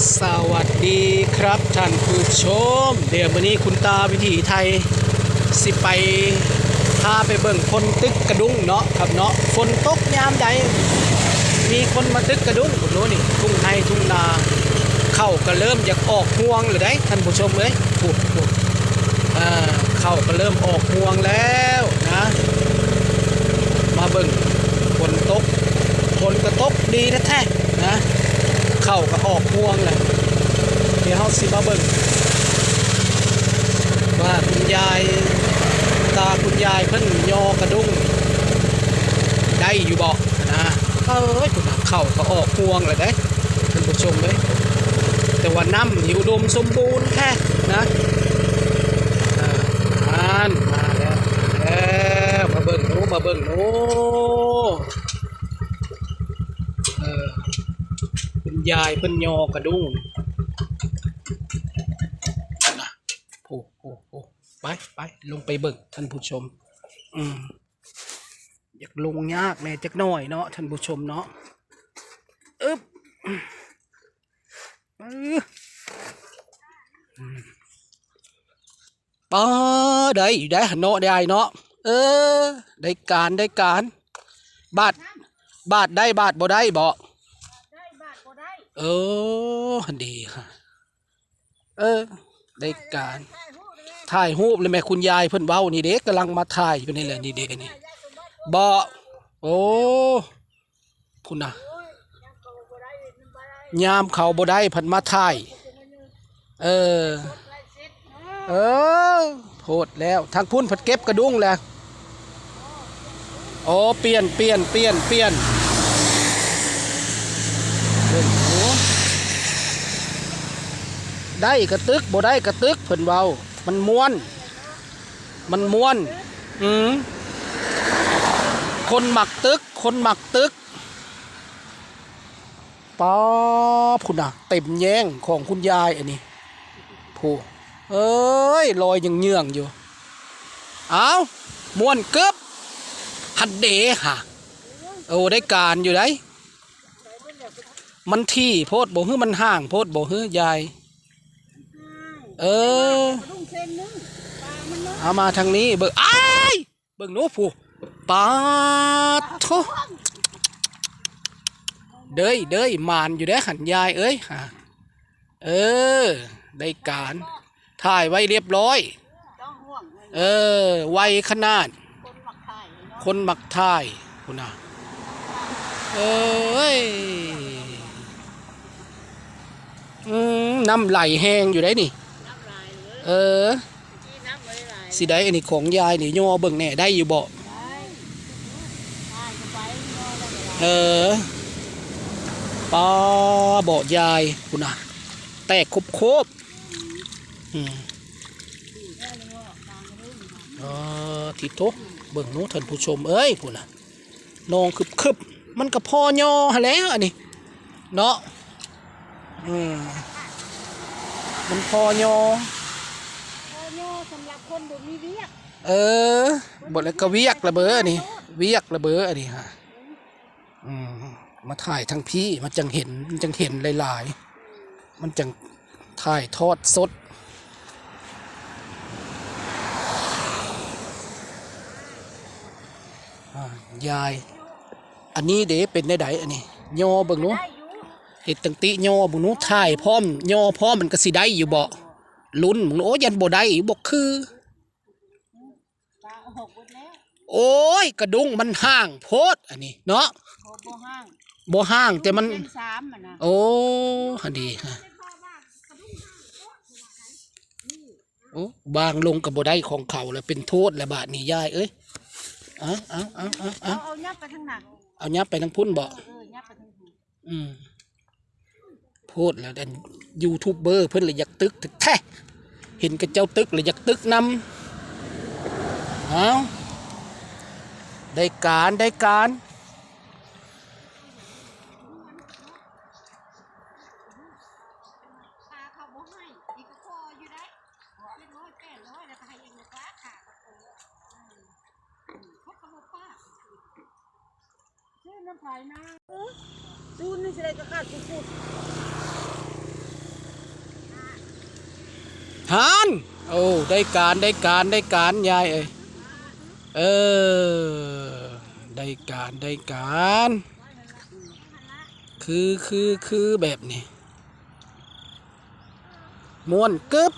สวัสดีครับท่านผู้ชม เดี๋ยววันนี้คุณตาวิถีไทยสิไปพาไปเบิ่งคนตึกกระดุงเนาะครับเนาะฝนตกยามใดมีคนมาตึกกระดุงผมรู้นี่ทุ่งไฮทุ่งนาเข้าก็เริ่มอยากออกห่วงเลยได้ท่านผู้ชมเลยถูกถูกอ่าเข้าก็เริ่มออกห่วงแล้วนะ มาเบิ่งฝนตกฝนก็ตกดีแท้ๆนะ เข้าก็ออกพวงเลยเดี๋ยวเฮาสิมาเบิ่งว่าคุณยายตาคุณยายเพิ่นยอกระดุ้งได้อยู่บ่นะเอ้ยคุณเข้าก็ออกพวงเลยเด้ท่านผู้ชมเด้ยแต่ว่าน้ำอยู่อุดมสมบูรณ์แค่นะอ่าอ่านมาแล้วมาแล้วมาเบิ่งหนูมาเบิ่งหนูเออ คุณ ยายเพิ่นยอกระดุ้งนะโอ้โอ้โอ้ไปไปลงไปเบิ่งท่านผู้ชม อืมอยากลงยากแน่จักหน่อยเนาะท่านผู้ชมเนาะอึ๊บอื้ออืมป้าได้ได้หนเนาะได้เนาะเออ ได้การได้การ บาท บาทได้บาทบ่ได้บ่ได้บาทก็ได้ เออหันดีค่ะ เออ ได้การถ่ายรูปเลยแม่คุณยายเพิ่นเว้านี่เด็กกำลังมาถ่ายอยู่นี่แหละนี่เด็กนี่บ่โอ้พุ่นนะยยังเขาบ่ได้มันบ่ได้ยามเขาบ่ได้เพิ่นมาถ่าย เออ เออโหดแล้วทางพุ่นเพิ่นเก็บกระดุงแล้วโอ้เปลี่ยนเปลี่ยนเปลี่ยนเปลี่ยนเบิ่งโอ้ ได้กระตึกบ่ได้กระตึกเพิ่นเว้ามันม้วน มันม้วน อืมคนหมักตึก คนหมักตึกป๊อพุ่นน่ะ เต็มแย้งของคุณยายอันนี้ผู้เอ้ยลอยยังเยื่องอยู่ เอาม้วนเกือบหัดเดฮะโอ้ได้การอยู่ได้มันที่โพดบ่ฮื้อมันห่างโพดบ่ฮื้อยาย เออ ลุงเส้นนึงปลามันเนาะเอามาทางนี้เบิ่งอ้ายเบิ่งหนูผู้ปาดโทเด้ยเด้ยมานอยู่ได้อหันยายเอ้ยฮะเออ ได้การถ่ายไว้เรียบร้อย ต้องห่วงเลยเออ ไวขนาด คนมักถ่เนาะคนมักถ่ายคุณนะเอ้ยอืมน้ำไหลแห้งอยู่ได้นี่ เออที่น้ำบ่ได้ลายสิได้อันนี้ของยายนี่ย่อเบิ่งแน่ได้อยู่บ่เข้าเออป้าบ่ยายคุณน่ะแตกครบครบอืมเลยเนาะตามเรื่องค่ะเอทิโตเบิ่งนู้ท่านผู้ชมเอ้ยพุ่นน่ะนองคึบคึบมันก็พอย่อแล้วอันนี้เนาะอืมมันพอย่อ โอ้โย่สำหรับ คนบ่มีเวียกเออบทแล้วก็เวียกระเบ้ออันนี้เวียกระเบ้ออันนี้ฮะอืมมาถ่ายทั้งพี่มันจังเห็นมันจังเห็นหลายๆ มันจังถ่ายทอดสดยาย อันนี้เด้เป็นได้ไดอันนี้ย่อเบิ่งหนูได้อยู่เห็ดตังติย่อบิ่งนูถ่ายพร้อมย่อพร้อมมันก็สิได้อยู่บ่ลุ้นมึงโอ้ยันบ่ได้บ่คือ ปลาหกหมดแล้ว โอ้ย กระดุงมันห่างโพดอันนี้ เนาะโอ้บ่ห้างบ่ห่างแต่มันเป็นสามอะนะโอ้หันดีฮะโอ้บางลงกับบ่ได้ของเขาแล้วเป็นโทษแล้วบาดนี้ยายเอ้ยเอาเอาเอาเอาเอาเอาเอายับไปทางหนักเอายับไปทางพุ่นบ่เออยับไปทางหูอืมพูดแล้วดันยูทูบเบอร์เพิ่นเลยอยากตึกถึกแท้เห็นกับเจ้าตึกเลยอยากตึกนำเอา ได้การได้การ น้อยแก่น้อยแล้วก็ให้เองนะปลาขากับโตอืมเขาก็บ่ป้าชื่อน้ำไผ่นะเออจูนนี่สิได้ก็ขาดกูพูดฮาน โอ้ ได้การได้การได้การยายเอ้ย เออ ได้การได้การ คือคือคือแบบนี้ม้วนกึบ